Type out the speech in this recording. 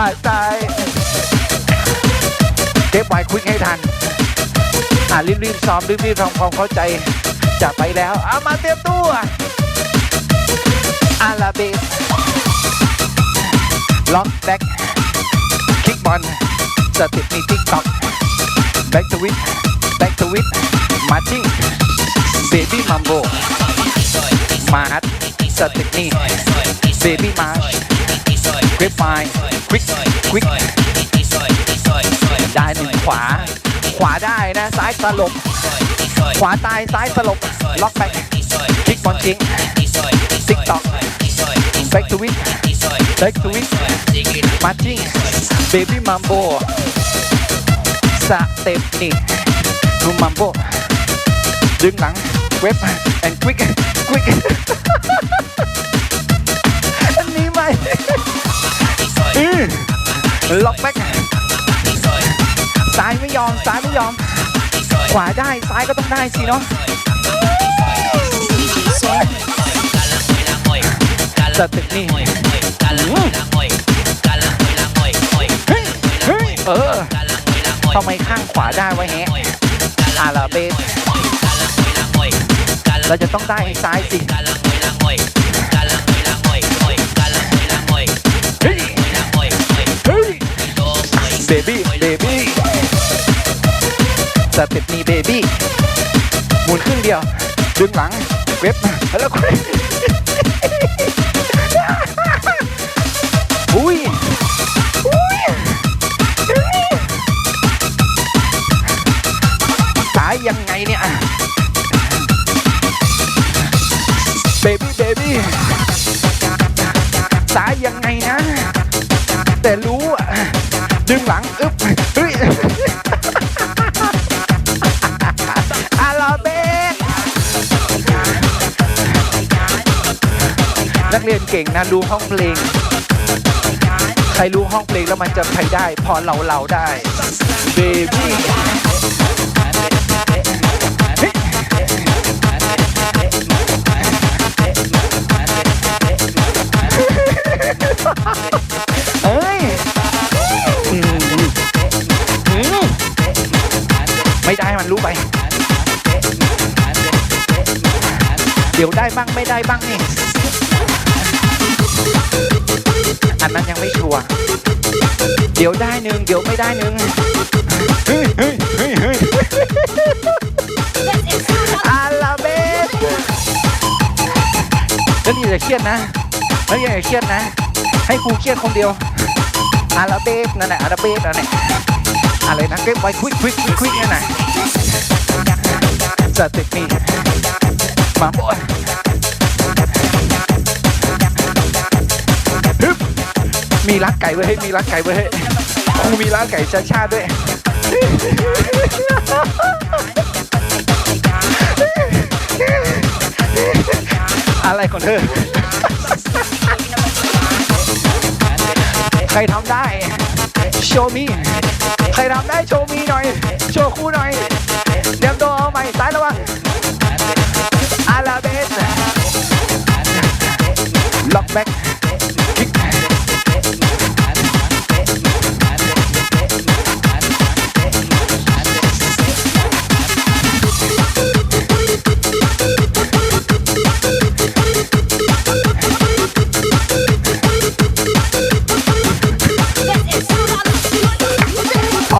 ฝ่ายซ้ายเก็บไว้ควิกให้ทัน อะรีบๆซ้อมรีบๆทำความเข้าใจจะไปแล้วเอามาเตรียมตัวอาราเบสล็อกแบ็กคิกบอลสติมีติ๊กต็อกแบ็กทวิตแบ็กทวิตมาจิ้งเบบี้มัมโบมาร์ทสติปนี่เบบี้มาร์ ชกริปไฟควิกควิกได้หนึ่งขวา ขวาได้นะ ซ้ายสลบ ขวาตายซ้ายสลบ ล็อกแบ็กคิกบอลจริงติ๊กต็อกแบ็กทวิตแบ็กทวิตมาจิ้งเบบี้มัมโบสเต็ปนี่รูมัมโบดึงหลังเว็บแอนควิกควิก ล็อกแบ็กซ้ายไม่ยอมซ้ายไม่ยอม ขวาได้ซ้ายก็ต้องได้สิเนาะสต็ปนี่เฮ้ยเฮ้ยเออทำไมข้างขวาได้วะแฮะอาราเบสเราจะต้องได้ซ้ายสิ เบบี้เบบี้สเต็ปนี่เบบี้หมุนครึ่งเดียว ดึงหลังเว็บแล้วคุยอุ้ยอุ้ยสายยังไงเนี่ยเบบี้เบบี้สายยังไงนะ แต่รู ดึงหลังอึ๊บเฮ้ยอาราเบสนักเรียนเก่งนะรู้ห้องเพลง ใครรู้ห้องเพลงแล้วมันจะใครได้ พอเราเราได้ เบบี้ รู้ไป เดี๋ยวได้บ้างไม่ได้บ้างนี่ อันนั้นยังไม่ชัวร์ เดี๋ยวได้หนึ่งเดี๋ยวไม่ได้หนึ่งเฮ้ยเฮ้ยเฮ้ยเฮ้ยอาลาเบสแล้วนี่อย่าเครียดนะแล้วอย่าเครียดนะ ให้ครูเครียดคนเดียวอาราเบสนั่นแหละอาราเบสนั่นแหละอะไรนะเก็บไว้ควิกควิกควิกควิกนั่นแหละ สเต็ปนี่มาบอยฮึบมีรักไก่ไว้ให้มีรักไก่ไว้ให้ครูมีรักไก่ชาชาด้วยอะไรของเธอ ใครทำได้ โชว์มี ใครทำได้โชว์มีหน่อย โชว์คู่หน่อย ระวังอาลาเบสล็อกแบ็ค